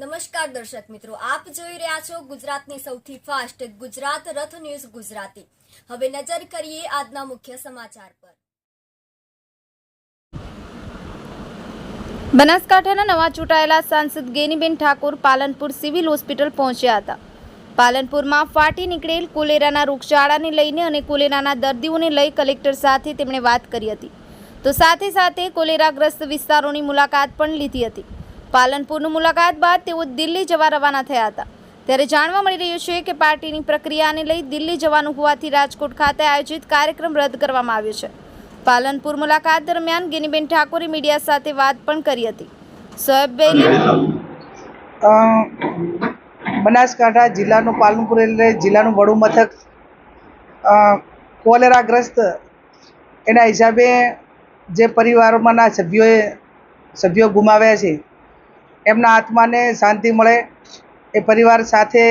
નમસ્કાર દર્શક મિત્રો, આપ જોઈ રહ્યા છો ગુજરાતની સૌથી ફાસ્ટ ગુજરાત રથ ન્યૂઝ ગુજરાતી. હવે નજર કરીએ આજના મુખ્ય સમાચાર પર. બનાસકાંઠાના નવા ચૂંટાયેલા સાંસદ ગેનીબેન ઠાકોર પાલનપુર સિવિલ હોસ્પિટલ પહોંચ્યા હતા. પાલનપુરમાં ફાટી નીકળેલ કોલેરાના રોગચાળાને લઈને અને કોલેરાના દર્દીઓને લઈ કલેક્ટર સાથે તેમણે વાત કરી હતી. તો સાથે સાથે કોલેરાગ્રસ્ત વિસ્તારોની મુલાકાત પણ લીધી હતી. પાલનપુરની મુલાકાત બાદ તેઓ દિલ્હી જવા રવાના થયા હતા. ત્યારે જાણવા મળી રહ્યું છે કે પાર્ટીની પ્રક્રિયાને લઈ દિલ્હી જવાનું હોવાથી રાજકોટ ખાતે આયોજિત કાર્યક્રમ રદ કરવામાં આવ્યો છે. પાલનપુર મુલાકાત દરમિયાન ગિનીબેન ઠાકોરે મીડિયા સાથે વાત પણ કરી હતી. સોએબભાઈ બનાસકાંઠા જિલ્લાનું પાલનપુર એટલે જિલ્લાનું વડું મથક કોલેરાગ્રસ્ત એના હિસાબે જે પરિવારોમાંના સભ્યોએ સભ્યો ગુમાવ્યા છે એમના આત્માને શાંતિ મળે. એ પરિવાર સાથે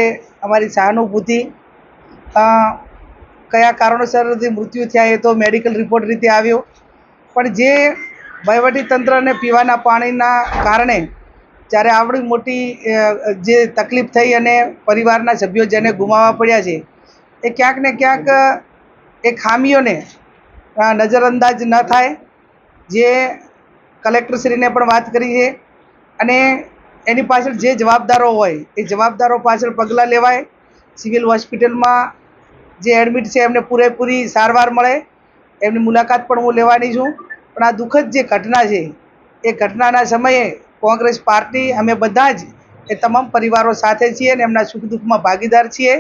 અમારી સહાનુભૂતિ. કયા કારણોસરથી મૃત્યુ થયા એ તો મેડિકલ રિપોર્ટ રીતે આવ્યો. પણ જે વહીવટી તંત્રને પીવાના પાણીના કારણે જ્યારે આવડી મોટી જે તકલીફ થઈ અને પરિવારના સભ્યો જેને ગુમાવવા પડ્યા છે, એ ક્યાંક ને ક્યાંક એ ખામીઓને નજરઅંદાજ ન થાય. જે કલેક્ટરશ્રીને પણ વાત કરી છે. અને એની પાછળ જે જવાબદારો હોય, એ જવાબદારો પાછળ પગલાં લેવાય. સિવિલ હોસ્પિટલમાં જે એડમિટ છે, એમને પૂરેપૂરી સારવાર મળે. એમની મુલાકાત પણ હું લેવાની છું. પણ આ દુઃખદ જે ઘટના છે, એ ઘટનાના સમયે કોંગ્રેસ પાર્ટી, અમે બધા જ એ તમામ પરિવારો સાથે છીએ અને એમના સુખ દુઃખમાં ભાગીદાર છીએ.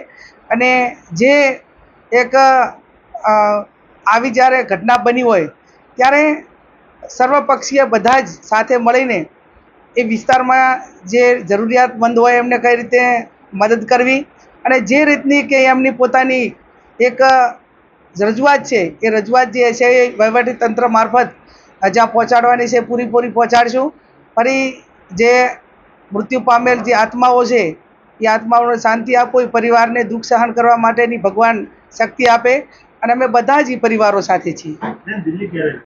અને જે એક આવી જ્યારે ઘટના બની હોય, ત્યારે સર્વપક્ષીય બધા જ સાથે મળીને એ વિસ્તારમાં જે જરૂરિયાતમંદ હોય એમને કઈ રીતે મદદ કરવી અને જે રીતની કે એમની પોતાની એક રજૂઆત છે, એ રજૂઆત જે છે એ વહીવટી તંત્ર મારફત જ્યાં પહોંચાડવાની છે, પૂરીપૂરી પહોંચાડશું. ફરી જે મૃત્યુ પામેલ જે આત્માઓ છે, એ આત્માઓને શાંતિ આપો, એ પરિવારને દુઃખ સહન કરવા માટેની ભગવાન શક્તિ આપે. અને અમે બધા જ એ પરિવારો સાથે છીએ.